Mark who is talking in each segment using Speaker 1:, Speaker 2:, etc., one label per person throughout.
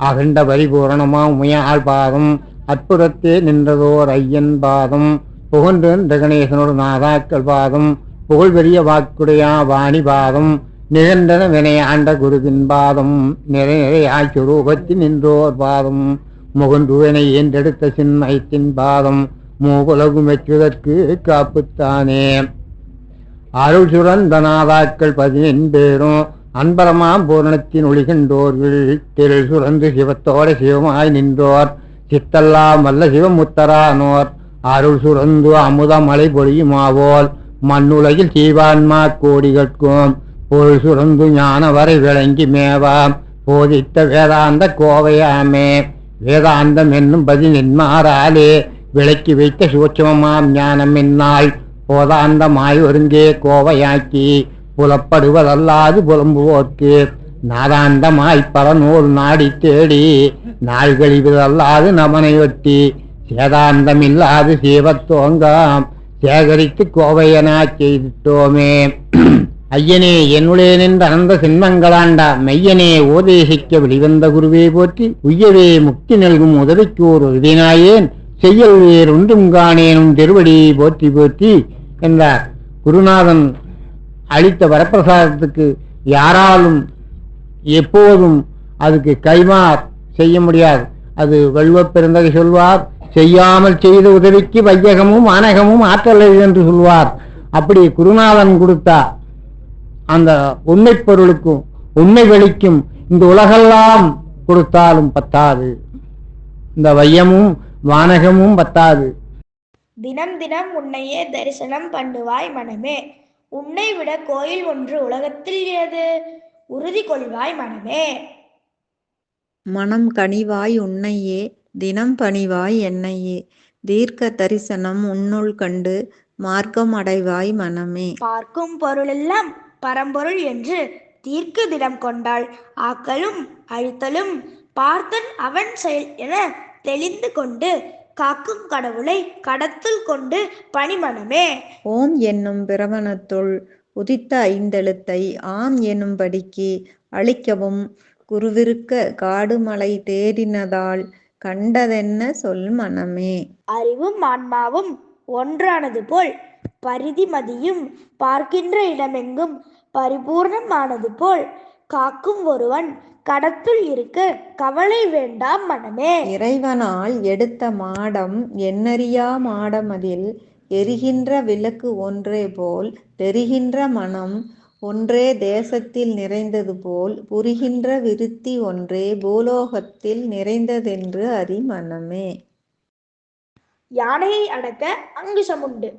Speaker 1: அகண்ட பரிபூரணமா உமையாள் பாதம் அற்புதத்தே நின்றதோர் ஐயன் பாதம் புகழ்ந்து நின்ற கணேசனோடு நாதாக்கள் பாதம் புகழ் பெரிய வாக்குடையா வாணி பாதம் நிகழ்ந்தன வினையாண்ட குருவின் பாதம் நிறை நிறையாய் சுரூபத்தி நின்றோர் பாதம் முகந்துவனை என்றெடுத்த சின்மயத்தின் பாதம் மூகுலகும் வெற்றுதற்கு காப்புத்தானே. அருள் சுரந்த நாதாக்கள் பதினெண்பேரும் அன்பரமாம் பூரணத்தின் ஒளிகண்டோர்கள் திரு சுரந்து சிவத்தோட சிவமாய் நின்றோர். சித்தல்லாம் வல்ல சிவமுத்தரானோர் அருள் சுரந்து அமுதமலை பொழியுமாவோல். மண்ணுலகில் சீவான்மா கோடிகட்கும் பொருள் சுரந்து ஞான வரை விளங்கி மேவாம். போதித்த வேதாந்த கோவையாமே. வேதாந்தம் என்னும் பதினென்மாறாலே விளக்கி வைத்த சூட்சமாம் ஞானம் என்னால். போதாந்தமாய் ஒருங்கே கோவையாக்கி. புலப்படுவதல்லாது புலம்புவோர்க்கு நாதாந்தமாய் பல நூல் நாடி தேடி நாள் நமனை ஒட்டி சேதாந்தமில்லாது சீவத்தோங்காம் சேகரித்து கோவையனா செய்திட்டோமே. ஐயனே என்னுடைய நின்ற அனந்த சின்மங்களாண்டா மெய்யனே ஓதேசிக்க வெளிவந்த குருவே போற்றி உய்யவே முக்தி நல்கும் உதவிக்கோர் உதவினாயேன் செய்யல் வேறு ஒன்றும் காணேனும் திருவடி போற்றி போற்றி என்றார். குருநாதன் அளித்த வரப்பிரசாதத்துக்கு யாராலும் எப்போதும் அதுக்கு கைமார் செய்ய முடியாது. அது வள்ளுவப் சொல்வார் செய்யாமல் செய்த உதவிக்கு வையகமும் ஆனகமும் ஆற்றல் என்று சொல்வார். அப்படி குருநாதன் கொடுத்தா அந்த உண்மை பொருளுக்கும் உண்மை வெளிக்கும் இந்த உலகெல்லாம் கொடுத்தாலும் பத்தாது. இந்த வையமும் வானகமும் பத்தாது.
Speaker 2: தினம் தினம் உன்னையே தரிசனம் பண்ணுவாய் மனமே. உன்னை விட கோயில் ஒன்று உலகத்தில் ஏது? உறுதி கொள்வாய் மனமே.
Speaker 3: மனம் கனிவாய் உன்னையே தினம் பணிவாய் என்னையே. தீர்க்க தரிசனம் உன்னுள் கண்டு மார்க்கம் அடைவாய் மனமே.
Speaker 2: பார்க்கும் பொருளெல்லாம் பரம்பொருள் என்று தீர்க்க திடம் கொண்டாள். ஆக்கலும் அழித்தலும் பார்த்தன் அவன் செயல் என தெளிந்து கொண்டு காக்கும் கடவுளை கடத்துள் கொண்டு பணிமனமே.
Speaker 3: ஓம் என்னும் பிரமணத்துள் உதித்த ஐந்தெழுத்தை ஆம் எனும்படிக்கு அழிக்கவும் குருவிருக்க காடுமலை தேடினதால் கண்டதென்ன சொல் மனமே.
Speaker 2: அறிவும் ஆன்மாவும் ஒன்றானது போல் பரிதிமதியும் பார்க்கின்ற இடமெங்கும் பரிபூர்ணமானது போல் காக்கும் ஒருவன் கடத்துள் இருக்க. கவலை வேண்டாம் மனமே.
Speaker 3: இறைவனால் எடுத்த மாடம் எண்ணறியா மாடமதில் எரிகின்ற விளக்கு ஒன்றே போல் தெரிகின்ற மனம் ஒன்றே தேசத்தில் நிறைந்தது போல் புரிகின்ற விருத்தி ஒன்றே பூலோகத்தில் நிறைந்ததென்று அறி மனமே
Speaker 2: யானையை அடக்க அங்குசம் உண்டு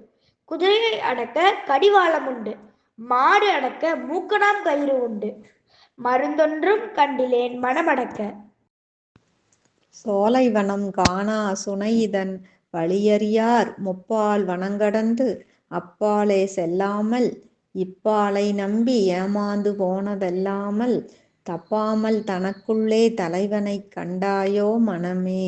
Speaker 2: குதிரையை அடக்க கடிவாளம் உண்டு மாடு அடக்க மூக்கணாம் கயிறு உண்டு. மருந்தொன்றும் கண்டிலேன் மனமடக்க.
Speaker 3: சோலைவனம் காணா சுனையிதன் வழியறியார் முப்பால் வனங்கடந்து அப்பாலே செல்லாமல் இப்பாலை நம்பி ஏமாந்து போனதல்லாமல் தப்பாமல் தனக்குள்ளே தலைவனைக் கண்டாயோ மனமே.